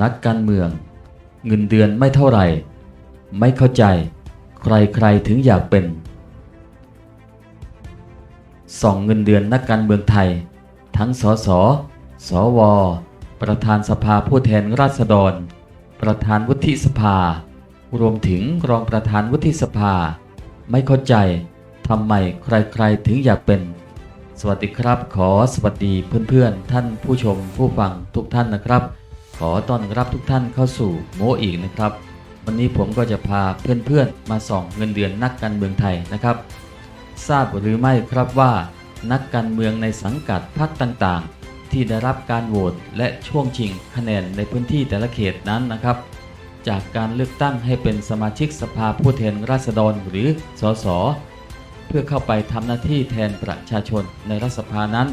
นักการเมือง เงินเดือนไม่เท่าไหร่ ไม่เข้าใจ ใครๆถึงอยากเป็นส่องเงินเดือนนักการเมืองไทย ทั้งสส สว ประธานสภาผู้แทนราษฎร ประธานวุฒิสภา รวมถึงรองประธานวุฒิสภา ไม่เข้าใจทำไมใครๆถึงอยากเป็น สวัสดีครับ ขอสวัสดีเพื่อนๆ ท่านผู้ชมผู้ฟังทุกท่านนะครับ อต้อนรับทุกท่านเข้าสู่โมอีกนะครับ วันนี้ผมก็จะพาเพื่อนๆ มาส่องเงินเดือนนักการเมืองไทยนะครับ ทราบหรือไม่ครับว่า นักการเมืองในสังกัดพรรคต่างๆ ที่ได้รับการโหวตและช่วงชิงคะแนนในพื้นที่แต่ละเขตนั้นนะครับ จากการเลือกตั้งให้เป็นสมาชิกสภาผู้แทนราษฎรหรือสสเพื่อเข้าไปทำหน้าที่แทนประชาชนในรัฐสภานั้น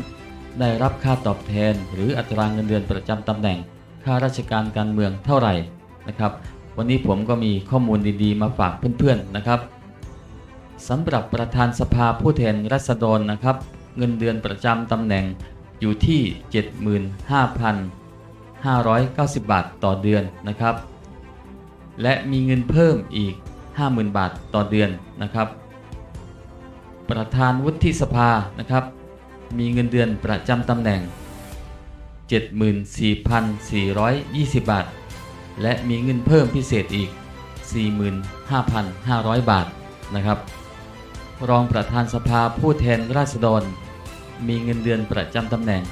ได้รับค่าตอบแทนหรืออัตราเงินเดือนประจำตำแหน่ง ข้าราชการการเมืองเท่าไหร่นะครับ วันนี้ผมก็มีข้อมูลดีๆ มาฝากเพื่อนๆนะครับสำหรับประธานสภาผู้แทนราษฎรนะครับ เงินเดือนประจำตำแหน่งอยู่ที่ 75,590 บาทต่อเดือนนะครับ และมีเงินเพิ่มอีก 50,000 บาทต่อเดือนนะครับ ประธานวุฒิสภานะครับ มีเงินเดือนประจำตำแหน่ง 74,420 บาท และมีเงินเพิ่มพิเศษอีก 45,500 บาทนะครับ รองประธานสภาผู้แทนราษฎร มีเงินเดือนประจำตำแหน่ง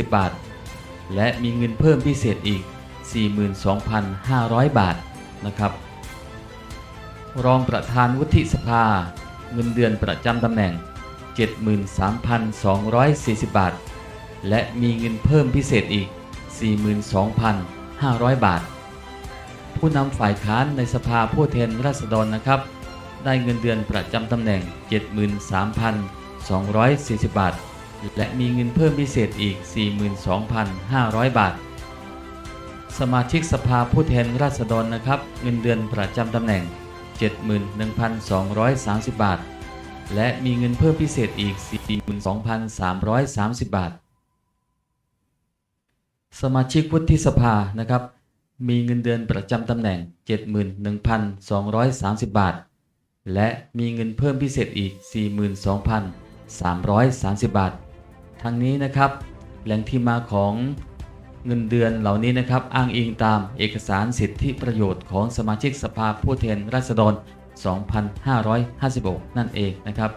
73,240 บาท และมีเงินเพิ่มพิเศษอีก 42,500 บาทนะครับ รองประธานวุฒิสภา เงินเดือนประจำตำแหน่ง 73,240 บาท และมีเงินเพิ่มพิเศษอีก 42,500 บาท ผู้นำฝ่ายค้านในสภาผู้แทนราษฎรนะครับ ได้เงินเดือนประจำตำแหน่ง 73,240 บาท และมีเงินเพิ่มพิเศษอีก 42,500 บาท สมาชิกสภาผู้แทนราษฎรนะครับ เงินเดือนประจำตำแหน่ง 71,230 บาท และมีเงินเพิ่มพิเศษอีก 42,330 บาท สมาชิกวุฒิสภานะครับ มีเงินเดือนประจำตำแหน่ง 71,230 บาท และมีเงินเพิ่มพิเศษอีก 42,330 บาท ทั้งนี้นะครับ แหล่งที่มาของเงินเดือนเหล่านี้นะครับ อ้างอิงตามเอกสารสิทธิประโยชน์ของสมาชิกสภาผู้แทนราษฎร 2556 นั่นเองนะครับ